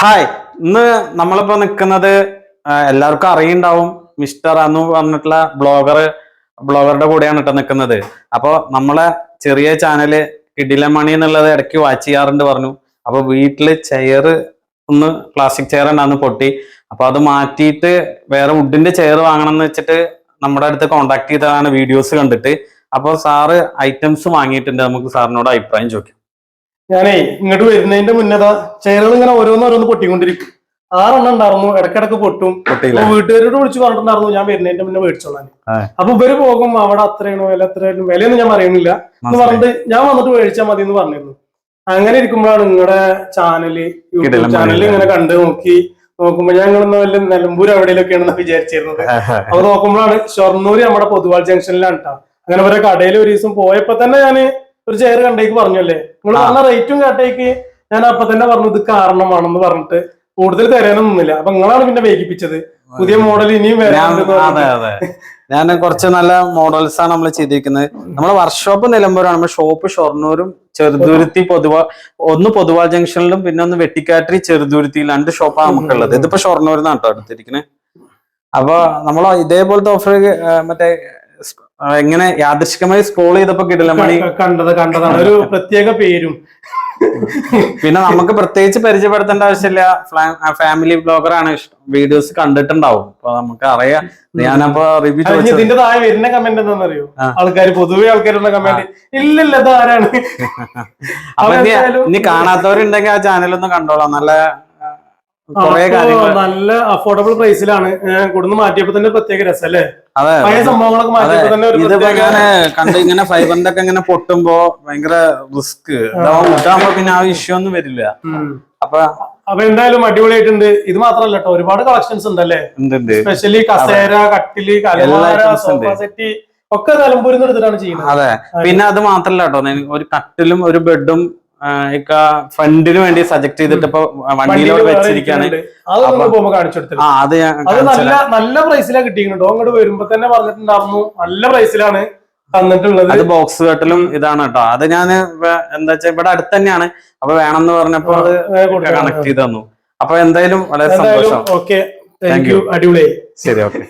Hi ഇന്ന് നമ്മളിപ്പോ നിൽക്കുന്നത് എല്ലാവർക്കും അറിയുണ്ടാവും മിസ്റ്റർ എന്ന് പറഞ്ഞിട്ടുള്ള ബ്ലോഗർ ബ്ലോഗറുടെ കൂടെയാണ് ഇട്ട് നിൽക്കുന്നത് അപ്പോൾ നമ്മളെ ചെറിയ ചാനൽ കിടിലമണി എന്നുള്ളത് ഇടയ്ക്ക് വാച്ച് ചെയ്യാറുണ്ട് പറഞ്ഞു. അപ്പൊ വീട്ടിൽ ചെയർ ഒന്ന് പ്ലാസ്റ്റിക് ചെയർ ഉണ്ടാന്ന് പൊട്ടി. അപ്പൊ അത് മാറ്റിയിട്ട് വേറെ വുഡിന്റെ ചെയർ വാങ്ങണം എന്ന് വെച്ചിട്ട് നമ്മുടെ അടുത്ത് കോണ്ടാക്ട് ചെയ്തതാണ് വീഡിയോസ് കണ്ടിട്ട്. അപ്പോൾ സാറ് ഐറ്റംസ് വാങ്ങിയിട്ടുണ്ട്. നമുക്ക് സാറിനോട് അഭിപ്രായം ചോദിക്കാം. ഞാനേ ഇങ്ങോട്ട് വരുന്നതിന്റെ മുന്നേതാ ചെയറുകൾ ഇങ്ങനെ ഓരോന്നോരോന്ന് പൊട്ടിക്കൊണ്ടിരിക്കും. ആറെണ്ണം ഉണ്ടായിരുന്നു ഇടക്കിടക്ക് പൊട്ടും. വീട്ടുകാരോട് വിളിച്ചു പറഞ്ഞിട്ടുണ്ടായിരുന്നു ഞാൻ വരുന്നതിന്റെ മുന്നേ മേടിച്ചോളാൻ. അപ്പൊ ഇവർ പോകും അവിടെ അത്രയാണോ? വില അത്രയാണ് വിലയൊന്നും ഞാൻ പറയുന്നില്ല. എന്ന് പറഞ്ഞിട്ട് ഞാൻ വന്നിട്ട് മേടിച്ചാൽ മതി എന്ന് പറഞ്ഞിരുന്നു. അങ്ങനെ ഇരിക്കുമ്പോഴാണ് നിങ്ങളുടെ ചാനൽ യൂട്യൂബ് ചാനൽ ഇങ്ങനെ കണ്ടു നോക്കി നോക്കുമ്പോ ഞാൻ നിങ്ങളൊന്ന് വല്ല നിലമ്പൂർ എവിടെയൊക്കെയാണെന്ന് വിചാരിച്ചിരുന്നത്. അപ്പൊ നോക്കുമ്പോഴാണ് ഷൊർണൂര് നമ്മുടെ പൊതുവാൾ ജംഗ്ഷനിലാണ് കേട്ടോ അങ്ങനെ ഒരു കടയിൽ ഒരു ദിവസം പോയപ്പോ തന്നെ ഞാൻ ഒരു ചെയർ കണ്ടേക്ക് പറഞ്ഞല്ലേ? നിങ്ങൾ. പറഞ്ഞ റേറ്റും കേട്ടേക്ക്. ഞാൻ അപ്പൊ തന്നെ പറഞ്ഞു ഇത് കാരണമാണെന്ന് പറഞ്ഞിട്ട് കൂടുതൽ തരാനൊന്നും നിന്നില്ല. അപ്പൊ നിങ്ങളാണ് പിന്നെ വേഗിപ്പിച്ചത്. പുതിയ മോഡൽ ഇനിയും അതെ അതെ. ഞാൻ കുറച്ച് നല്ല മോഡൽസ് ആണ് നമ്മൾ ചെയ്തിരിക്കുന്നത്. നമ്മളെ വർക്ക്ഷോപ്പ് നിലമ്പൂരാണ്. നമ്മുടെ ഷോപ്പ് ഷൊർണൂരും ചെറുതുരുത്തി പൊതുവാ ഒന്ന് പൊതുവാ ജംഗ്ഷനിലും പിന്നെ ഒന്ന് വെട്ടിക്കാറ്ററി ചെറുതുരുത്തി രണ്ട് ഷോപ്പാണ് നമുക്കുള്ളത്. ഇതിപ്പോ ഷൊർണൂരിൽ നിന്നാണ് കേട്ടോ എടുത്തിരിക്കുന്നത് അപ്പൊ നമ്മൾ ഇതേപോലത്തെ ഓഫർ മറ്റേ എങ്ങനെ യാദൃശികമായി സ്ക്രോൾ ചെയ്തപ്പോ കിടില മണി? കണ്ടത് കണ്ടതാണ്. ഒരു പ്രത്യേക പേരും. പിന്നെ നമുക്ക് പ്രത്യേകിച്ച് പരിചയപ്പെടുത്തേണ്ട ആവശ്യമില്ല. ഫാമിലി ബ്ലോഗറാണ് വീഡിയോസ് കണ്ടിട്ടുണ്ടാവും. അപ്പൊ നമുക്ക് അറിയാം. ഞാനപ്പോ റിവ്യൂ ഇതിന്റെ താഴെ വരുന്ന കമന്റ് എന്താണെന്നറിയോ. ആൾക്കാർ പൊതുവെ ആൾക്കാരുള്ള കമന്റ് ഇല്ലില്ല ഇത് ആരാണ് അപ്പൊ ഇനി കാണാത്തവരുണ്ടെങ്കിൽ ആ ചാനൽ ഒന്ന് കണ്ടോളാം. നല്ല ആ, കുറെ അപ്പൊ കാര്യങ്ങൾ നല്ല അഫോർഡബിൾ പ്രൈസിലാണ് കൊടുന്ന് മാറ്റിയപ്പോ തന്നെ പ്രത്യേക രസം അല്ലേ അതെ. പഴയ സംഭവങ്ങളൊക്കെ അതെ മാറ്റിയപ്പോ തന്നെ ഒരു ഇതിപ്പോ പ്രത്യേക കണ്ട് ഇങ്ങനെ ഫൈബറിന്റെ ഒക്കെ ഇങ്ങനെ പൊട്ടുമ്പോ ഭയങ്കര റിസ്ക് ഇതാകുമ്പോ പിന്നെ ആ ഇഷ്യൂ ഒന്നും വരില്ല. അപ്പൊ അപ്പൊ എന്തായാലും അടിപൊളിയായിട്ടുണ്ട്. ഇത് മാത്രല്ല കേട്ടോ ഒരുപാട് കളക്ഷൻസ് ഉണ്ടല്ലേ? സ്പെഷ്യലി കസേര കട്ടിൽ കലമാര സെറ്റ് ഒക്കെ നിലമ്പൂരിൽ നിന്ന് എടുത്തിട്ടാണ് ചെയ്യുന്നത്. അതെ. പിന്നെ അത് മാത്രല്ല കേട്ടോ ഒരു കട്ടിലും ഒരു ബെഡും ഫ്രണ്ടിന് വേണ്ടി സജക്ട് ചെയ്തിട്ട് ഇപ്പൊ വണ്ടിയിലോട് വണ്ടിയിൽ വെച്ചിരിക്കാണ്. ആ അത് ഞാൻ നല്ല നല്ല പ്രൈസിലാണ് കിട്ടിയിട്ടോ അങ്ങോട്ട് വരുമ്പോ തന്നെ പറഞ്ഞിട്ടുണ്ടായിരുന്നു. നല്ല പ്രൈസിലാണ് തന്നിട്ടുള്ളത്. അത് ബോക്സ് കട്ടിലും ഇതാണ് കേട്ടോ. അത് ഞാൻ എന്താ വെച്ചാ ഇവിടെ അടുത്ത് തന്നെയാണ്. അപ്പൊ വേണമെന്ന് പറഞ്ഞപ്പോ അത് കണക്ട് ചെയ്ത് തന്നു. അപ്പൊ എന്തായാലും വളരെ സന്തോഷം. ഓക്കെ. താങ്ക് യു അടിപൊളി അടിപൊളിയായി. ശരി ഓക്കെ.